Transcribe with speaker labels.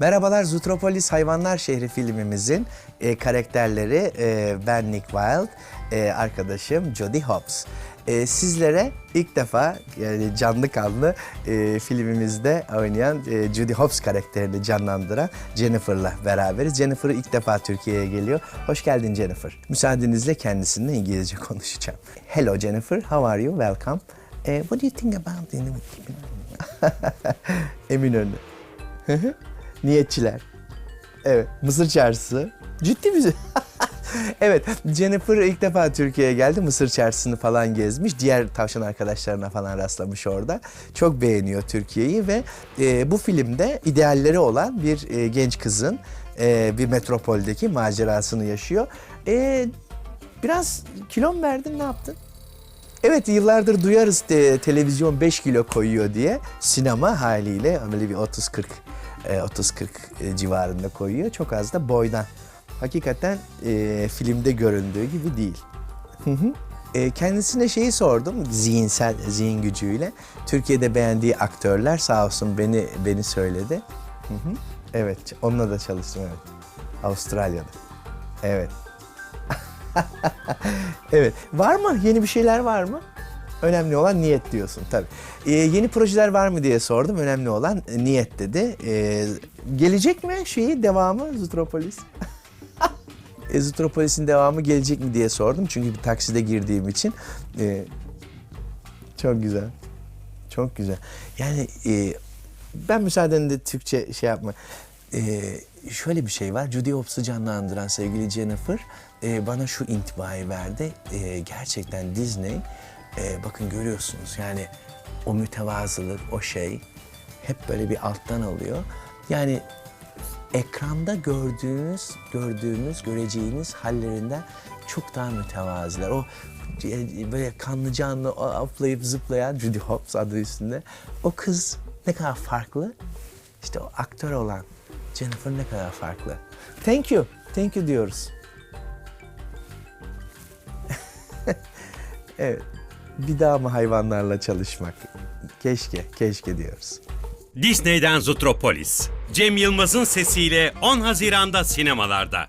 Speaker 1: Merhabalar Zootropolis Hayvanlar Şehri filmimizin e, karakterleri e, ben Nick Wilde, e, arkadaşım Jodie Hobbs. E, sizlere ilk defa yani canlı kanlı e, filmimizde oynayan e, Judy Hobbs karakterini canlandıran Jennifer'la beraberiz. Jennifer ilk defa Türkiye'ye geliyor. Hoş geldin Jennifer. Müsaadenizle kendisininle İngilizce konuşacağım. Hello Jennifer, how are you? Welcome. Eh, what do you think about Eminönü. Niyetçiler. Evet. Mısır çarşısı. Ciddi misin? evet. Jennifer ilk defa Türkiye'ye geldi. Mısır çarşısını falan gezmiş. Diğer tavşan arkadaşlarına falan rastlamış orada. Çok beğeniyor Türkiye'yi ve e, bu filmde idealleri olan bir e, genç kızın e, bir metropoldeki macerasını yaşıyor. E, biraz kilo mu verdin ne yaptın? Evet yıllardır duyarız de, televizyon 5 kilo koyuyor diye sinema haliyle böyle bir 30-40 e, 30-40 e, civarında koyuyor. Çok az da boydan. Hakikaten e, filmde göründüğü gibi değil. Hı hı. E, kendisine şeyi sordum zihinsel zihin gücüyle. Türkiye'de beğendiği aktörler sağ olsun beni beni söyledi. Hı hı. Evet onunla da çalıştım evet. Avustralya'da. Evet. evet. Var mı? Yeni bir şeyler var mı? Önemli olan niyet diyorsun tabii. Ee, yeni projeler var mı diye sordum. Önemli olan e, niyet dedi. Ee, gelecek mi şeyi devamı Zootropolis? e, Zootropolis'in devamı gelecek mi diye sordum. Çünkü bir takside girdiğim için. Ee, çok güzel. Çok güzel. Yani e, ben müsaadenle Türkçe şey yapma. Ee, şöyle bir şey var. Judy Hobbs'u canlandıran sevgili Jennifer e, bana şu intibayı verdi. E, gerçekten Disney, e, bakın görüyorsunuz yani o mütevazılık, o şey hep böyle bir alttan alıyor. Yani ekranda gördüğünüz, gördüğünüz, göreceğiniz hallerinden çok daha mütevaziler. O e, böyle kanlı canlı o atlayıp zıplayan Judy Hobbs adı üstünde. O kız ne kadar farklı. İşte o aktör olan Jennifer ne kadar farklı. Thank you, thank you diyoruz. evet. Bir daha mı hayvanlarla çalışmak? Keşke, keşke diyoruz.
Speaker 2: Disney'den Zootropolis. Cem Yılmaz'ın sesiyle 10 Haziran'da sinemalarda.